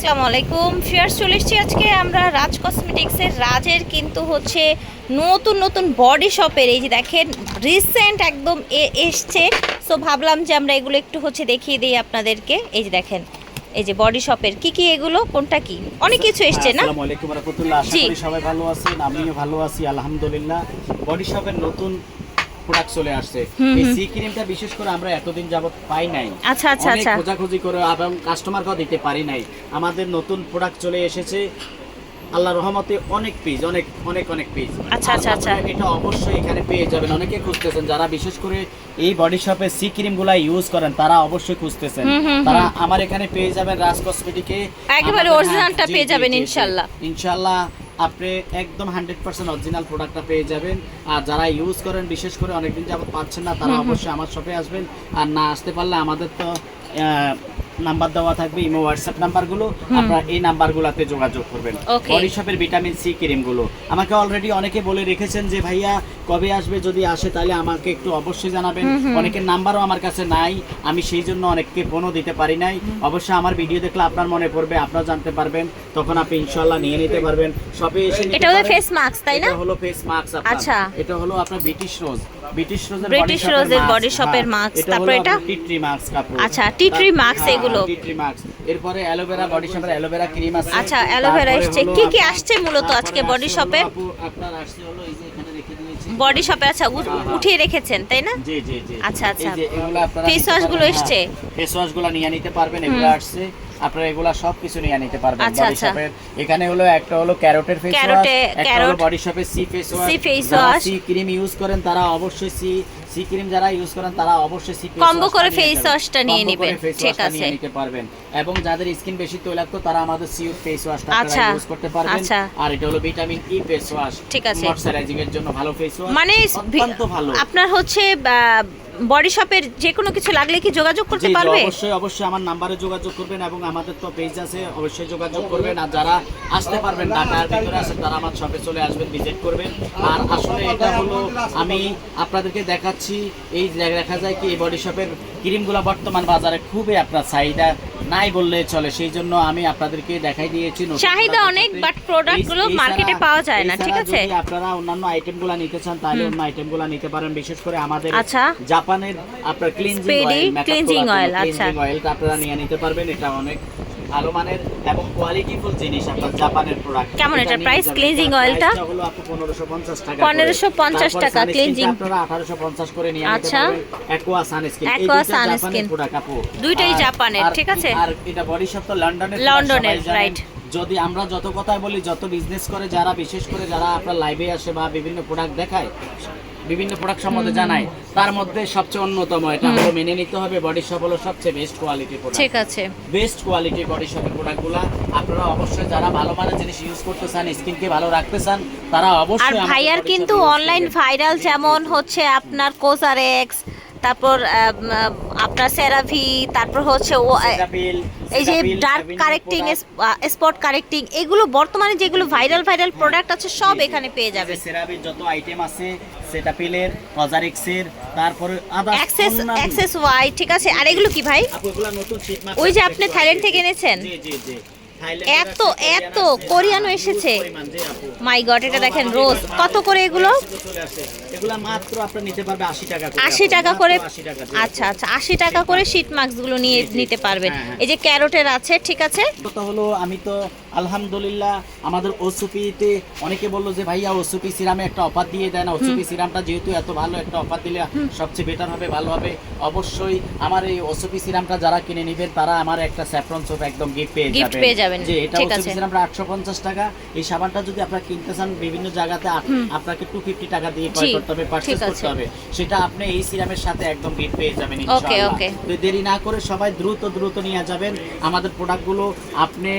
আসসালামু আলাইকুম ফিয়ার্স চলে এসেছি আজকে আমরা রাজ কসমেটিক্সের রাজের কিন্তু হচ্ছে নতুন নতুন বডি শপের। এই যে দেখেন রিসেন্ট একদম এ এসছে। সো ভাবলাম যে আমরা এগুলো একটু হচ্ছে দেখিয়ে দিই আপনাদেরকে। এই যে দেখেন এই যে বডি শপের কি কি এগুলো কোনটা কি? অনেক কিছু এসছে না? আসসালামু আলাইকুম রাহমাতুল্লাহ আশা। করি সবাই ভালো আছেন আমিও ভালো আছি আলহামদুলিল্লাহ। বডি শপের নতুন প্রোডাক্ট চলে আসছে। এই সি ক্রিমটা বিশেষ করে আমরা এতদিন যাবত পাই নাই। আচ্ছা আচ্ছা আচ্ছা। খোঁজাখুঁজি করে এবং কাস্টমারকেও দিতে পারি নাই। আমাদের নতুন প্রোডাক্ট চলে এসেছে। আল্লাহ রহমতে অনেক পিস অনেক অনেক অনেক পিস আচ্ছা, আচ্ছা, আচ্ছা। এটা অবশ্যই এখানে পেয়ে যাবেন। অনেকে খুঁজতেছেন যারা বিশেষ করে এই বডি শপে সি ক্রিমগুলা ইউজ করেন তারা অবশ্যই খুঁজতেছেন। তারা আমার এখানে পেয়ে যাবেন রাজ কসমেটিকে একেবারে originalটা জি, পেয়ে যাবেন জি, জি। আপনি একদম হান্ড্রেড পার্সেন্ট অরিজিনাল প্রোডাক্টটা পেয়ে যাবেন। আর যারা ইউজ করেন বিশেষ করে অনেকদিন যাবত পাচ্ছেন না তারা অবশ্যই আমার শপে আসবেন। আর না আসতে পারলে আমাদের তো নাম্বার দেওয়া থাকবে ইমো হোয়াটসঅ্যাপ নাম্বারগুলো আপনারা এই নাম্বারগুলোতে যোগাযোগ করবেন. বডি শপের ভিটামিন সি ক্রিমগুলো আমাকে অলরেডি অনেকে বলে রেখেছেন যে ভাইয়া কবে আসবে? যদি আসে তাহলে আমাকে একটু অবশ্যই জানাবেন। অনেকের নাম্বারও আমার কাছে নাই। আমি সেই জন্য অনেককে ফোনও দিতে পারি নাই। অবশ্যই আমার ভিডিও দেখলে আপনার মনে পড়বে আপনারা জানতে পারবেন। তখন আপনি ইনশাল্লাহ নিয়ে নিতে পারবেন শপে এসে এটা পারেন। ফেস মাস্ক তাই না এটা হলো ফেস মাস্ক আচ্ছা। এটা হলো আপনার ব্রিটিশ রোজ ব্রিটিশ রোজের এর body shop এর mask, তারপর এটা? টি ট্রি মাস্ক কাপড় আচ্ছা, tea tree mask এগুলো। টি ট্রি মাস্ক এরপরে অ্যালোভেরা বডি শপের অ্যালোভেরা ক্রিম আছে আচ্ছা, এসছে। হলো কি কি আসছে মূলত আজকে বডি আসছে? হলো আপু- আপনার আসছে হলো এই যে এখানে রেখে দিয়েছি বডি শপে আচ্ছা উঠিয়ে রেখেছেন তাই না জি জি জি আচ্ছা, আচ্ছা। এই যে এগুলো আপনারা Face wash গুলো এসছে? ফেস ওয়াশগুলো নিয়ে নিতে পারবেন এগুলো আসছে আপনারা এগুলা সব কিছু নিয়ে নিতে পারবেন আচ্ছা, বডি আচ্ছা। শপের এখানে হলো একটা হলো ক্যারোটের ফেস ওয়াশ একটা হলো বডি শপের সি ফেস ওয়াশ face যারা wash। সি ক্রিম ইউজ করেন তারা অবশ্যই সি সি ক্রিম যারা ইউজ করেন তারা অবশ্যই সি ফেস Combo করে face wash টা নিয়ে নিবেন। ঠিক আছে। নিয়ে নিতে পারবেন এবং যাদের স্কিন বেশি তৈলাক্ত তারা আমাদের সি ফেস ওয়াশটা আচ্ছা, ইউজ করতে পারবেন আচ্ছা। আর এটা হলো ভিটামিন ই ফেস ওয়াশ ঠিক আছে। ময়শ্চারাইজিং এর জন্য ভালো ফেস ওয়াশ মানে অত্যন্ত ভালো আপনার হচ্ছে বডি শপের যে কোনো কিছু লাগলে কি যোগাযোগ করতে পারবে? অবশ্যই অবশ্যই আমার নাম্বারে যোগাযোগ করবেন এবং আমাদের তো পেজ আছে অবশ্যই যোগাযোগ করবেন। আর যারা আসতে পারবেন ঢাকার ভিতরে আছেন তারা আমার শপে চলে আসবেন ভিজিট করবেন। আর আসলে এটা হলো আমি আপনাদেরকে দেখাচ্ছি এই দেখা যায় কি এই বডি শপের ক্রিমগুলো বর্তমান বাজারে খুবই আপনার চাহিদা। নাই বললে চলে সেই জন্য আমি আপনাদেরকে দেখাই দিয়েছি চাহিদা অনেক, বাট প্রোডাক্টগুলো মার্কেটে গুলো পাওয়া যায় না, ঠিক আছে? আপনারা অন্যান্য আইটেম আইটেমগুলো নিতে চান তাহলে অন্য আইটেম আইটেমগুলো নিতে পারেন বিশেষ করে আমাদের আচ্ছা। জাপানের আপনার ক্লিনজিং অয়েল ক্লিনজিং অয়েল আচ্ছা। অয়েলটা আপনারা নিয়ে নিতে পারবেন এটা অনেক ভালো মানের এবং কোয়ালিটিফুল জিনিস আপনার জাপানের প্রোডাক্ট কেমন এটা প্রাইস ক্লিনজিং অয়েলটা হলো আপনি 1550 টাকা 1550 টাকা ক্লিনজিং আপনারা 1850 করে নিয়ে আচ্ছা। Aqua sunskin aqua sunskin product আপু। দুইটাই জাপানের, ঠিক আছে? আর এটা বডি শপ তো লন্ডনের লন্ডনের, right. যদি আমরা যত কথা বলি যত বিজনেস করে যারা বিশেষ করে যারা আপনার লাইভে আসে বা বিভিন্ন প্রোডাক্ট দেখায় বিভিন্ন প্রোডাক্ট সম্বন্ধে জানায় তার মধ্যে সবচেয়ে অন্যতম এটা হলো মেনে নিতে হবে বডি শপ হলো সবচেয়ে বেস্ট কোয়ালিটির প্রোডাক্ট ঠিক আছে। বেস্ট কোয়ালিটির বডি শপের প্রোডাক্টগুলো আপনারা অবশ্যই যারা ভালো মানের জিনিস ইউজ করতে চান স্কিনকে ভালো রাখতে চান তারা অবশ্যই আমাদের ভাইয়ার কিন্তু অনলাইন। ভাইরাল যেমন হচ্ছে আপনার কোজারেক্স তারপর আপনার সেরাভি তারপর হচ্ছে ও এই যে ডার্ক কারেক্টিং স্পট কারেক্টিং এগুলো বর্তমানে যেগুলো ভাইরাল ভাইরাল প্রোডাক্ট আছে সব এখানে পেয়ে যাবে সেরাভির যত আইটেম আছে সেটাপিলের কজারিক্সের তারপরে অ্যাক্সেস অ্যাক্সেস ওয়াই ঠিক আছে? আর এগুলো কি ভাই? ওই যে আপনি থাইল্যান্ড থেকে এনেছেন? জি জি জি। এত এত কোরিয়ানো এসেছে। মাই গড এটা দেখেন রোজ। কত করে এগুলো? চলে মাত্র আপনি নিতে পারবে 80 টাকা করে আশি টাকা করে 80 আচ্ছা আচ্ছা আশি টাকা করে শীট মাস্কগুলো নিয়ে নিতে পারবেন। হ্যাঁ, হ্যাঁ। এই যে ক্যারোটের আছে ঠিক আছে? হলো আমি তো আলহামদুলিল্লাহ আমাদের ওসুপিতে অনেকে বলল যে ভাইয়া ওসুপি সিরামে একটা অফার দিয়ে দেন ওসুপি সিরামটা যেহেতু এত ভালো একটা অফার দিলে সবচেয়ে বেটার হবে ভালো হবে। অবশ্যই আমার এই ওসুপি সিরামটা যারা কিনে নেবেন তারা আমার একটা স্যাফরন সোপ একদম গিফট পেয়ে যাবেন। পেয়ে যাবেন, যে এটা ওসুপি সিরামটা আটশো পঞ্চাশ টাকা। এই সাবানটা যদি আপনারা কিনতে চান বিভিন্ন জায়গাতে আপনাকে টু ফিফটি টাকা দিয়ে ক্রয় করতে হবে পারচেজ করতে হবে। সেটা আপনি এই সিরামের সাথে একদম গিফট পেয়ে যাবেন ইনশাআল্লাহ। তো দেরি না করে সবাই দ্রুত দ্রুত নিয়ে যাবেন। আমাদের প্রোডাক্টগুলো আপনি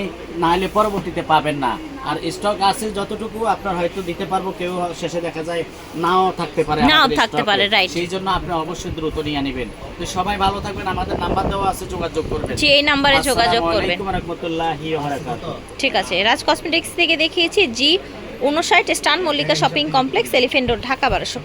না হলে পরবর্তীতে পাবেন না। আর স্টক আছে যতটুকু আপনার হয়তো দিতে পারব কেউ শেষে দেখা যায় নাও থাকতে পারে নাও থাকতে পারে, right. সেই জন্য আপনি অবশ্যই দ্রুত নিয়ে নেবেন। তো সবাই ভালো থাকবেন আমাদের নাম্বার দেওয়া আছে যোগাযোগ করবেন। জি এই নাম্বারে যোগাযোগ করবেন আসসালামু আলাইকুম রাহমাতুল্লাহি ওয়া বারাকাতুহু। ঠিক আছে রাজ কসমেটিক্স থেকে দেখিয়েছি জি উনষাট স্টান Mallika shopping complex elephant road Dhaka বারোশো